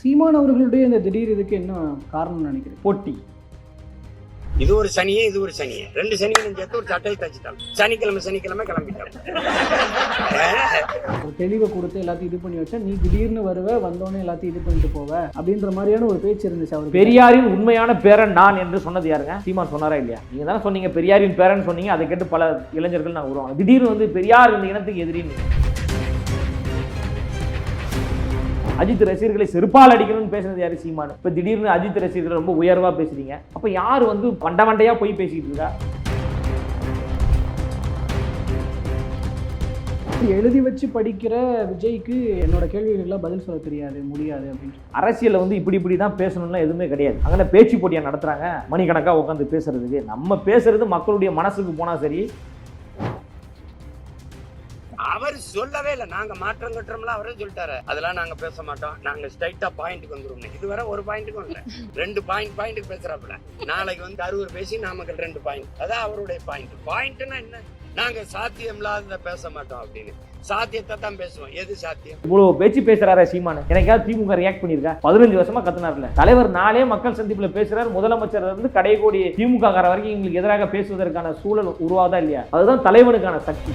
சீமான் அவர்களுடைய இந்த திடீர் இதுக்கு என்ன காரணம்னு நினைக்கிறேன் போட்டி. இது ஒரு சனியே இது ஒரு சனியே. ரெண்டு சனியும் சேர்த்து ஒரு சட்டையை தச்சுட்டாங்க. சனிக்கிழமை சனிக்கிழமை கிளம்பிட்டாங்க. ஒரு தெளிவை கொடுத்து எல்லாத்தையும் இது பண்ணி வச்சா நீ திடீர்னு வருவ வந்தோடனே எல்லாத்தையும் இது பண்ணிட்டு போவ அப்படின்ற மாதிரியான ஒரு பேச்சு இருந்துச்சு அவருக்கு. பெரியாரின் உண்மையான பேரன் நான் என்று சொன்னது யாருங்க? சீமான் சொன்னாரா இல்லையா? நீங்க தானே சொன்னீங்க. பெரியாரின் பேரன் சொன்னீங்க. அதை கேட்டு பல இளைஞர்கள் நான் வருவாங்க திடீர்னு வந்து பெரியார் இந்த இனத்துக்கு எதிரின்னு. அஜித் ரசிகர்களை செருப்பால் அடிக்கணும்னு பேசுனது யாரு? சீமான். இப்ப திடீர்னு அஜித் ரசிகர்கள் ரொம்ப உயர்வா பேசுறீங்க. அப்ப யார் வந்து பண்ட மண்டையா போய் பேசிட்டு இருக்கா? எழுதி வச்சு படிக்கிற விஜய்க்கு என்னோட கேள்விகளுக்கெல்லாம் பதில் சொல்ல தெரியாது முடியாது அப்படின்னு. அரசியல்ல வந்து இப்படி இப்படி தான் பேசணும்லாம் எதுவுமே கிடையாது. அங்கே பேச்சு போட்டியா நடத்துறாங்க? மணிக்கணக்கா உட்காந்து பேசுறதுக்கு. நம்ம பேசுறது மக்களுடைய மனசுக்கு போனா சரி அவர் சொல்லவே இல்லை. நாங்க மாற்றம் கட்டுறோம்ல அவரே சொல்லிட்டாரு. அதெல்லாம் நாங்க பேச மாட்டோம். நாங்க ஸ்ட்ரைட்டா பாயிண்ட்டுக்கு வந்துருவோம். இதுவரை ஒரு பாயிண்ட்டுக்கும் இல்ல. ரெண்டு பாயிண்ட் பாயிண்ட்டுக்கு பேசுறாப்புல. நாளைக்கு வந்து அறுவர் பேசி நாமக்கல் ரெண்டு பாயிண்ட் அதான் அவருடைய பாயிண்ட் பாயிண்ட்னா என்ன? நாங்க சாத்தியம் இல்லாத பேச மாட்டோம் அப்படின்னு. சாத்தியத்தை தான் பேசுவோம். எது சாத்தியம்? இவ்வளவு பேச்சு பேசுறாரு சீமான. எனக்காவது திமுக ரியாக்ட் பண்ணிருக்கா? பதினஞ்சு வருஷமா கத்துனார்ல. தலைவர் நாளே மக்கள் சந்திப்புல பேசுறாரு. முதலமைச்சர் இருந்து கடைகோடி திமுக கார வரைக்கும் எங்களுக்கு எதிராக பேசுவதற்கான சூழல் உருவாதா இல்லையா? அதுதான் தலைவனுக்கான சக்தி.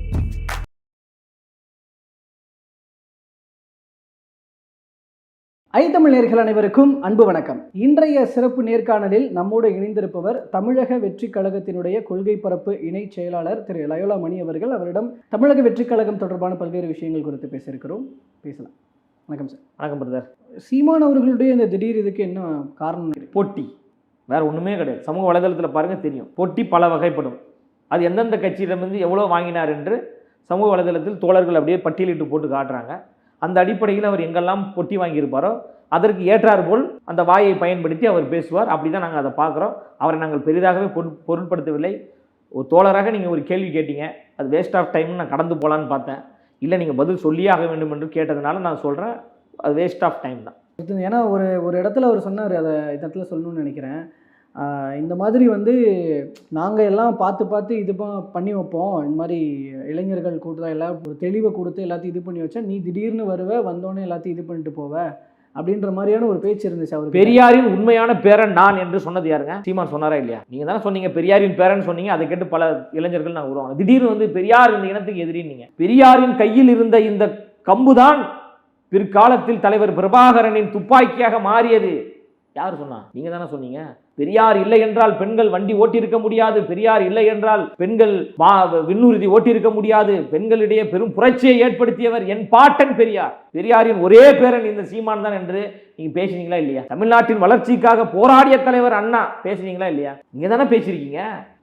ஐத்தமிழ் நேர்கள் அனைவருக்கும் அன்பு வணக்கம். இன்றைய சிறப்பு நேர்காணலில் நம்மோடு இணைந்திருப்பவர் தமிழக வெற்றி கழகத்தினுடைய கொள்கை பரப்பு இணை செயலாளர் திரு லயோலா மணி அவர்கள். அவரிடம் தமிழக வெற்றி கழகம் தொடர்பான பல்வேறு விஷயங்கள் குறித்து பேச இருக்கிறோம் பேசலாம். வணக்கம் சார். வணக்கம் பிரதர். சீமான் அவர்களுடைய இந்த திடீர் இதுக்கு என்ன காரணம்? போட்டி. வேற ஒண்ணுமே கிடையாது. சமூக வலைதளத்தில் பாருங்க தெரியும். போட்டி பல வகைப்படும். அது எந்தெந்த கட்சியிடமிருந்து எவ்வளோ வாங்கினார் என்று சமூக வலைதளத்தில் தோழர்கள் அப்படியே பட்டியலிட்டு போட்டு காட்டுறாங்க. அந்த அடிப்படையில் அவர் எங்கெல்லாம் பொட்டி வாங்கியிருப்பாரோ அதற்கு ஏற்றார் போல் அந்த வாயை பயன்படுத்தி அவர் பேசுவார். அப்படி தான் நாங்கள் அதை பார்க்குறோம். அவரை நாங்கள் பெரிதாகவே பொருள் பொருட்படுத்தவில்லை. ஒரு தோழராக நீங்கள் ஒரு கேள்வி கேட்டீங்க. அது வேஸ்ட் ஆஃப் டைம்னு நான் கடந்து போகலான்னு பார்த்தேன். இல்லை நீங்கள் பதில் சொல்லியே ஆக வேண்டும் என்று கேட்டதுனால நான் சொல்கிறேன் அது வேஸ்ட் ஆஃப் டைம் தான். ஏன்னா ஒரு ஒரு இடத்துல அவர் சொன்னார் அதை இந்த இடத்துல சொல்லணும்னு நினைக்கிறேன். இந்த மாதிரி வந்து நாங்கள் எல்லாம் பார்த்து பார்த்து இது ப- பண்ணி வைப்போம். இந்த மாதிரி இளைஞர்கள் கூட்டுறா எல்லாம் ஒரு தெளிவை கொடுத்து எல்லாத்தையும் இது பண்ணி வச்சா நீ திடீர்னு வருவ வந்தோடனே எல்லாத்தையும் இது பண்ணிட்டு போவ அப்படின்ற மாதிரியான ஒரு பேச்சு இருந்துச்சு அவர் பெரியாரின் உண்மையான பேரன் நான் என்று சொன்னது யாருங்க? சீமான் சொன்னாரா இல்லையா? நீங்க தானே சொன்னீங்க பெரியாரின் பேரன் சொன்னீங்க அதை கேட்டு பல இளைஞர்கள் நான் வருவாங்க திடீர்னு வந்து பெரியார் இந்த இனத்துக்கு எதிரின்னீங்க பெரியாரின் கையில் இருந்த இந்த கம்புதான் பிற்காலத்தில் தலைவர் பிரபாகரனின் துப்பாக்கியாக மாறியது. யார் சொன்னா? நீங்க தானே சொன்னீங்க. பெரியார் இல்லை என்றால் பெண்கள் வண்டி ஓட்டியிருக்க முடியாது. பெரியார் இல்லை என்றால் பெண்கள் வா- விண்ணுறுதி ஓட்டியிருக்க முடியாது. பெண்களிடையே பெரும் புரட்சியை ஏற்படுத்தியவர் என் பாட்டன் பெரியார். பெரியாரின் ஒரே பேரன் இந்த சீமான் தான் என்று நீங்க பேசுனீங்களா இல்லையா? தமிழ்நாட்டின் வளர்ச்சிக்காக போராடிய தலைவர் அண்ணா. பேசுனீங்களா இல்லையா? நீங்க தானே பேசியிருக்கீங்க.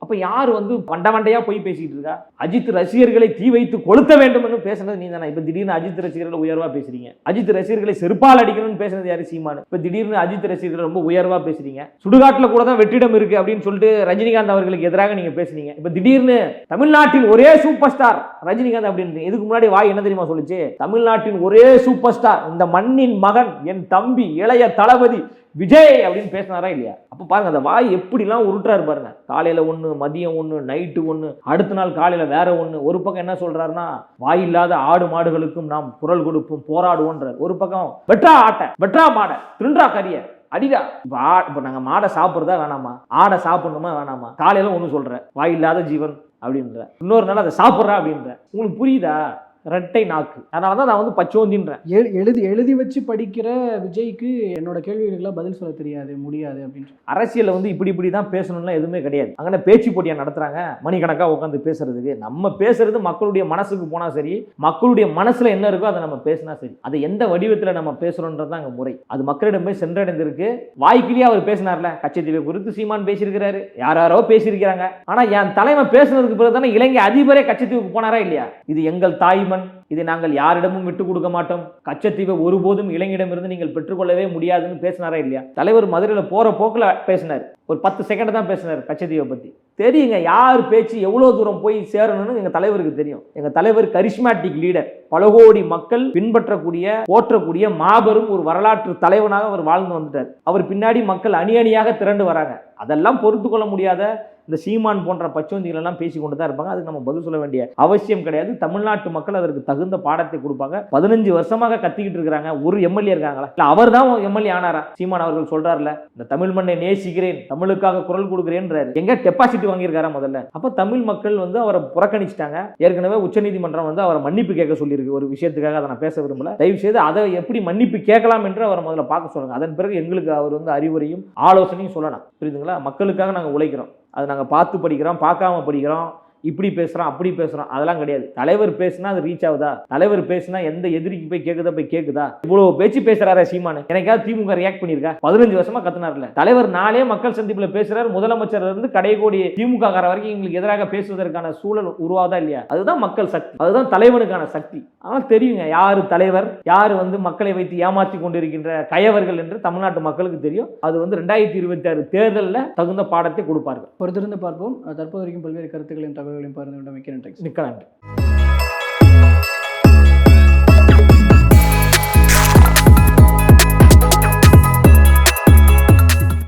அப்போ யார் வந்து வண்ட வண்டையாக போய் பேசிக்கிட்டு இருக்கா? அஜித் ரசிகர்களை தீ வைத்து கொளுத்த வேண்டும் என்று பேசுனது நீ தானே இப்போ திடீர்னு அஜித் ரசிகர்களை உயர்வாக பேசுறீங்க. அஜித் ரசிகர்களை செருப்பால் அடிக்கணும்னு பேசுனது யார் சீமானு? இப்போ திடீர்னு அஜித் ரசிகர்கள் ரொம்ப உயர்வாக பேசுறீங்க. சுடுகாட்டில் கூட தான் வெற்றிடம் இருக்கு அப்படின்னு சொல்லிட்டு ரஜினிகாந்த் அவர்களுக்கு எதிராக நீங்கள் பேசுனீங்க. இப்போ திடீர்னு தமிழ்நாட்டின் ஒரே சூப்பர் ஸ்டார் ரஜினிகாந்த் அப்படின்னு இதுக்கு முன்னாடி வாய் என்ன தெரியுமா சொல்லுச்சு? தமிழ்நாட்டின் ஒரே சூப்பர் ஸ்டார் இந்த மண்ணின் மகன் என் தம்பி இளைய தளபதி விஜய் அப்படின்னு பேசினாரா இல்லையா? அப்போ பாருங்க அந்த வாய் எப்படிலாம் உருட்டுறாரு பாருங்க. காலையில ஒன்று மதியம் ஒன்று நைட்டு ஒன்று அடுத்த நாள் காலையில வேற ஒன்று ஒரு பக்கம் என்ன சொல்றாருன்னா வாய் இல்லாத ஆடு மாடுகளுக்கும் நாம் குரல் கொடுப்போம் போராடுவோன்றார் ஒரு பக்கம் வெற்றா ஆட்டை வெற்றா மாடை திருன்றா கரிய அடிடா. இப்போ ஆ இப்போ நாங்கள் மாடை சாப்பிட்றதா வேணாமா? ஆடை சாப்பிடணுமா வேணாமா? காலையில ஒன்று சொல்கிறேன் வாய் இல்லாத ஜீவன் அப்படின்ற இன்னொரு நாள் அதை சாப்பிட்றா அப்படின்ற உங்களுக்கு புரியுதா? ரெட்டை நாக்கு. அதனால தான் நான் வந்து பச்சோந்தின்றேன். எழு- எழுதி எழுதி வச்சு படிக்கிற விஜய்க்கு என்னோட கேள்விகளுக்கெல்லாம் பதில் சொல்ல தெரியாது முடியாது அப்படின்னு அரசியலில் வந்து இப்படி இப்படி தான் பேசணும்லாம் எதுவுமே கிடையாது. அங்கே பேச்சு போட்டியா நடத்துறாங்க? மணிக்கணக்காக உட்காந்து பேசுறதுக்கு. நம்ம பேசுறது மக்களுடைய மனசுக்கு போனால் சரி மக்களுடைய மனசுல என்ன இருக்கோ அதை நம்ம பேசினா சரி. அதை எந்த வடிவத்தில் நம்ம பேசுறோன்றது தான் அங்கே முறை. அது மக்களிடம் போய் சென்றடைந்திருக்கு. வாய்க்கிலேயே அவர் பேசினார்ல கச்சத்தீவை குறித்து சீமான் பேசியிருக்கிறாரு. யார் யாரோ பேசியிருக்கிறாங்க. ஆனால் என் தலைமை பேசுனதுக்கு பிறகு தானே இலங்கை அதிபரே கச்சத்தீவுக்கு போனாரா இல்லையா? இது எங்கள் தாய் தாய்மண் இதை நாங்கள் யாரிடமும் விட்டு கொடுக்க மாட்டோம். கச்சத்தீவை ஒருபோதும் இளைஞரிடமிருந்து நீங்கள் பெற்றுக்கொள்ளவே முடியாதுன்னு பேசினாரா இல்லையா? தலைவர் மதுரையில் போகிற போக்கில் பேசினார். ஒரு பத்து செகண்ட் தான் பேசினார் கச்சத்தீவை பற்றி தெரியுங்க யார் பேச்சு எவ்வளோ தூரம் போய் சேரணும்னு எங்கள் தலைவருக்கு தெரியும். எங்கள் தலைவர் கரிஸ்மாட்டிக் லீடர் பல கோடி மக்கள் பின்பற்றக்கூடிய போற்றக்கூடிய மாபெரும் ஒரு வரலாற்று தலைவனாக அவர் வாழ்ந்து வந்துட்டார். அவர் பின்னாடி மக்கள் அணி அணியாக திரண்டு வராங்க. அதெல்லாம் பொறுத்து கொள்ள முடியாத இந்த சீமான் போன்ற பச்சோந்திகள் எல்லாம் பேசி கொண்டு தான் இருப்பாங்க. அதுக்கு நம்ம பதில் சொல்ல வேண்டிய அவசியம் கிடையாது. தமிழ்நாட்டு மக்கள் அதற்கு தகுந்த பாடத்தை கொடுப்பாங்க. பதினஞ்சு வருஷமாக கத்திக்கிட்டு இருக்கிறாங்க. ஒரு எம்எல்ஏ இருக்காங்களா? இல்லை அவர் தான் எம்எல்ஏ ஆனாரா? சீமான் அவர்கள் சொல்றாருல இந்த தமிழ் மண்ணை நேசிக்கிறேன் தமிழுக்காக குரல் கொடுக்கிறேன்றாரு. எங்க டெபாசிட் வாங்கியிருக்காரா முதல்ல? அப்ப தமிழ் மக்கள் வந்து அவரை புறக்கணிச்சிட்டாங்க. ஏற்கனவே உச்சநீதிமன்றம் வந்து அவரை மன்னிப்பு கேட்க சொல்லியிருக்கு. ஒரு விஷயத்துக்காக அதை நான் பேச விரும்பல. தயவு செய்து அதை எப்படி மன்னிப்பு கேட்கலாம் என்று அவரை முதல்ல பார்க்க சொல்லுங்க. அதன் பிறகு எங்களுக்கு அவர் வந்து அறிவுரையும் ஆலோசனையும் சொல்லலாம். புரியுதுங்களா? மக்களுக்காக நாங்கள் உழைக்கிறோம். அதை நாங்கள் பார்த்து படிக்கிறோம் பார்க்காம படிக்கிறோம். இப்படி பேசுகிறான் அப்படி பேசுகிறான் அதெல்லாம் கிடையாது. தலைவர் பேசுனா அது ரீச் ஆகுதா? தலைவர் பேசுனா எந்த எதிரிக்கு போய் கேட்குதா போய் கேட்குதா இவ்வளோ பேச்சு பேசுகிறாரா சீமானு. எனக்காவது திமுக ரியாக்ட் பண்ணியிருக்கா பதினஞ்சு வருஷமா கத்துனார்ல. தலைவர் நாளே மக்கள் சந்திப்பில் பேசுறாரு. முதலமைச்சர் இருந்து கடைகோடி திமுக கார வரைக்கும் எங்களுக்கு எதிராக பேசுவதற்கான சூழல் உருவாதா இல்லையா? அதுதான் மக்கள் சக்தி. அதுதான் தலைவனுக்கான சக்தி. ஆனால் தெரியுங்க. யார் தலைவர்? யார் வந்து மக்களை வைத்து ஏமாற்றி கொண்டிருக்கின்ற கயவர்கள் என்று தமிழ்நாட்டு மக்களுக்கு தெரியும். அது வந்து ரெண்டாயிரத்தி இருபத்தி ஆறு தேர்தலில் தகுந்த பாடத்தை கொடுப்பார்கள். பொறுத்திருந்து பார்ப்போம். தற்போது வரைக்கும் பல்வேறு கருத்துக்களின் தகவல் സഭകളിലും പറഞ്ഞുകൊണ്ട് നിൽക്കുന്നുണ്ട് നിൽക്കുന്നുണ്ട്